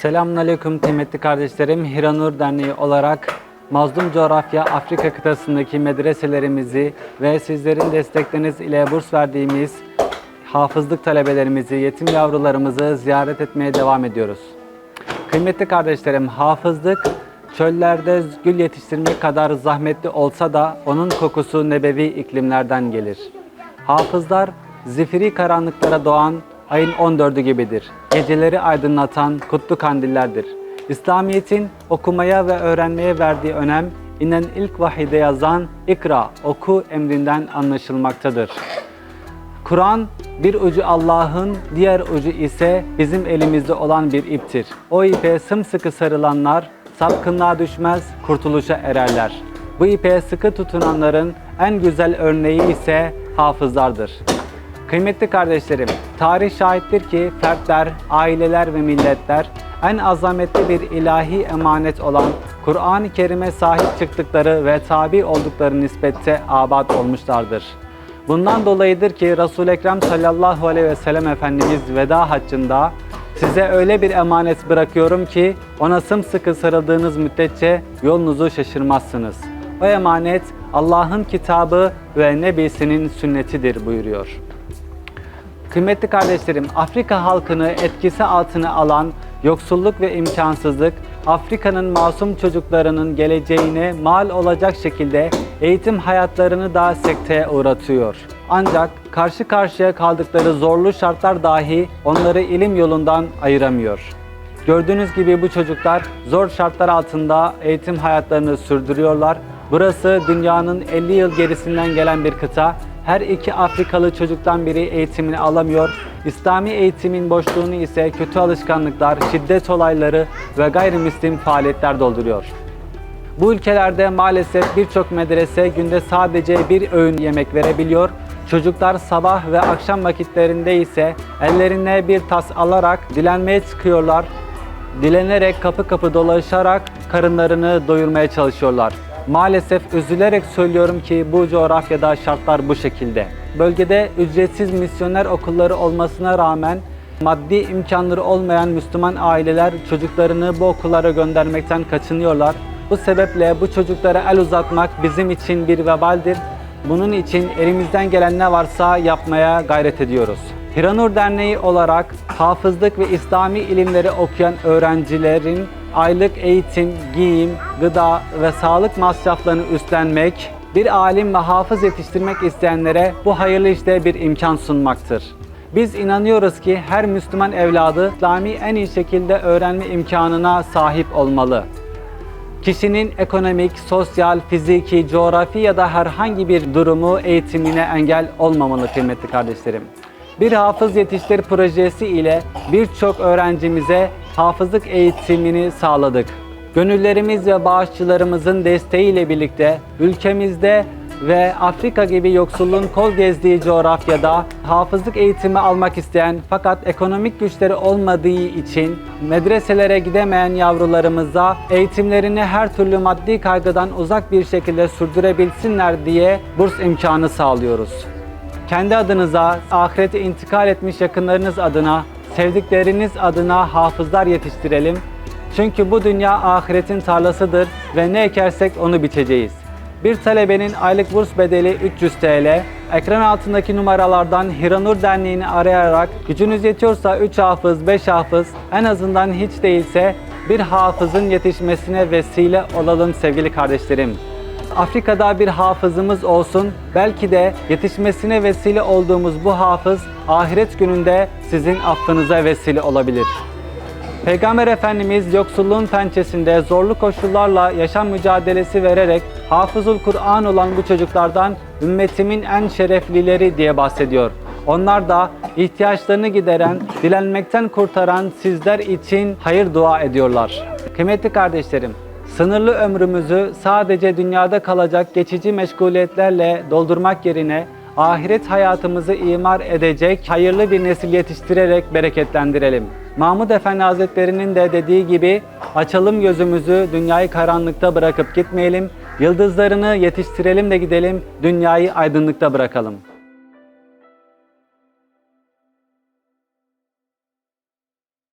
Selamünaleyküm kıymetli kardeşlerim. Hiranur Derneği olarak Mazlum Coğrafya Afrika kıtasındaki medreselerimizi ve sizlerin destekleriniz ile burs verdiğimiz hafızlık talebelerimizi, yetim yavrularımızı ziyaret etmeye devam ediyoruz. Kıymetli kardeşlerim, hafızlık çöllerde gül yetiştirmek kadar zahmetli olsa da onun kokusu nebevi iklimlerden gelir. Hafızlar zifiri karanlıklara doğan ayın 14'ü gibidir. Geceleri aydınlatan kutlu kandillerdir. İslamiyet'in okumaya ve öğrenmeye verdiği önem inen ilk vahide yazan ikra, oku emrinden anlaşılmaktadır. Kur'an bir ucu Allah'ın, diğer ucu ise bizim elimizde olan bir iptir. O ipe sımsıkı sarılanlar sapkınlığa düşmez, kurtuluşa ererler. Bu ipe sıkı tutunanların en güzel örneği ise hafızlardır. Kıymetli kardeşlerim, tarih şahittir ki fertler, aileler ve milletler en azametli bir ilahi emanet olan Kur'an-ı Kerim'e sahip çıktıkları ve tabi oldukları nispette abad olmuşlardır. Bundan dolayıdır ki Resul-i Ekrem sallallahu aleyhi ve sellem Efendimiz veda haccında size öyle bir emanet bırakıyorum ki ona sımsıkı sarıldığınız müddetçe yolunuzu şaşırmazsınız. O emanet Allah'ın kitabı ve nebisinin sünnetidir buyuruyor. Kıymetli kardeşlerim, Afrika halkını etkisi altına alan yoksulluk ve imkansızlık, Afrika'nın masum çocuklarının geleceğine mal olacak şekilde eğitim hayatlarını da sekteye uğratıyor. Ancak karşı karşıya kaldıkları zorlu şartlar dahi onları ilim yolundan ayıramıyor. Gördüğünüz gibi bu çocuklar zor şartlar altında eğitim hayatlarını sürdürüyorlar. Burası dünyanın 50 yıl gerisinden gelen bir kıta. Her iki Afrikalı çocuktan biri eğitimini alamıyor. İslami eğitimin boşluğunu ise kötü alışkanlıklar, şiddet olayları ve gayrimüslim faaliyetler dolduruyor. Bu ülkelerde maalesef birçok medrese günde sadece bir öğün yemek verebiliyor. Çocuklar sabah ve akşam vakitlerinde ise ellerine bir tas alarak dilenmeye çıkıyorlar. Dilenerek kapı kapı dolaşarak karınlarını doyurmaya çalışıyorlar. Maalesef üzülerek söylüyorum ki bu coğrafyada şartlar bu şekilde. Bölgede ücretsiz misyoner okulları olmasına rağmen maddi imkanları olmayan Müslüman aileler çocuklarını bu okullara göndermekten kaçınıyorlar. Bu sebeple bu çocuklara el uzatmak bizim için bir vebaldir. Bunun için elimizden gelen ne varsa yapmaya gayret ediyoruz. Hiranur Derneği olarak hafızlık ve İslami ilimleri okuyan öğrencilerin aylık eğitim, giyim, gıda ve sağlık masraflarını üstlenmek, bir alim ve hafız yetiştirmek isteyenlere bu hayırlı işte bir imkan sunmaktır. Biz inanıyoruz ki her Müslüman evladı İslami en iyi şekilde öğrenme imkanına sahip olmalı. Kişinin ekonomik, sosyal, fiziki, coğrafi ya da herhangi bir durumu eğitimine engel olmamalı kıymetli kardeşlerim. Bir hafız yetiştir projesi ile birçok öğrencimize hafızlık eğitimini sağladık. Gönüllerimiz ve bağışçılarımızın desteğiyle birlikte ülkemizde ve Afrika gibi yoksulluğun kol gezdiği coğrafyada hafızlık eğitimi almak isteyen fakat ekonomik güçleri olmadığı için medreselere gidemeyen yavrularımıza eğitimlerini her türlü maddi kaygıdan uzak bir şekilde sürdürebilsinler diye burs imkanı sağlıyoruz. Kendi adınıza, ahirete intikal etmiş yakınlarınız adına, sevdikleriniz adına hafızlar yetiştirelim. Çünkü bu dünya ahiretin tarlasıdır ve ne ekersek onu biçeceğiz. Bir talebenin aylık burs bedeli 300 TL. Ekran altındaki numaralardan Hiranur Derneği'ni arayarak gücünüz yetiyorsa 3 hafız, 5 hafız, en azından hiç değilse bir hafızın yetişmesine vesile olalım sevgili kardeşlerim. Afrika'da bir hafızımız olsun. Belki de yetişmesine vesile olduğumuz bu hafız ahiret gününde sizin affınıza vesile olabilir. Peygamber Efendimiz yoksulluğun pençesinde zorlu koşullarla yaşam mücadelesi vererek hafızul Kur'an olan bu çocuklardan ümmetimin en şereflileri diye bahsediyor. Onlar da ihtiyaçlarını gideren, dilenmekten kurtaran sizler için hayır dua ediyorlar. Kıymetli kardeşlerim, sınırlı ömrümüzü sadece dünyada kalacak geçici meşguliyetlerle doldurmak yerine ahiret hayatımızı imar edecek hayırlı bir nesil yetiştirerek bereketlendirelim. Mahmud Efendi Hazretleri'nin de dediği gibi açalım gözümüzü, dünyayı karanlıkta bırakıp gitmeyelim, yıldızlarını yetiştirelim de gidelim, dünyayı aydınlıkta bırakalım.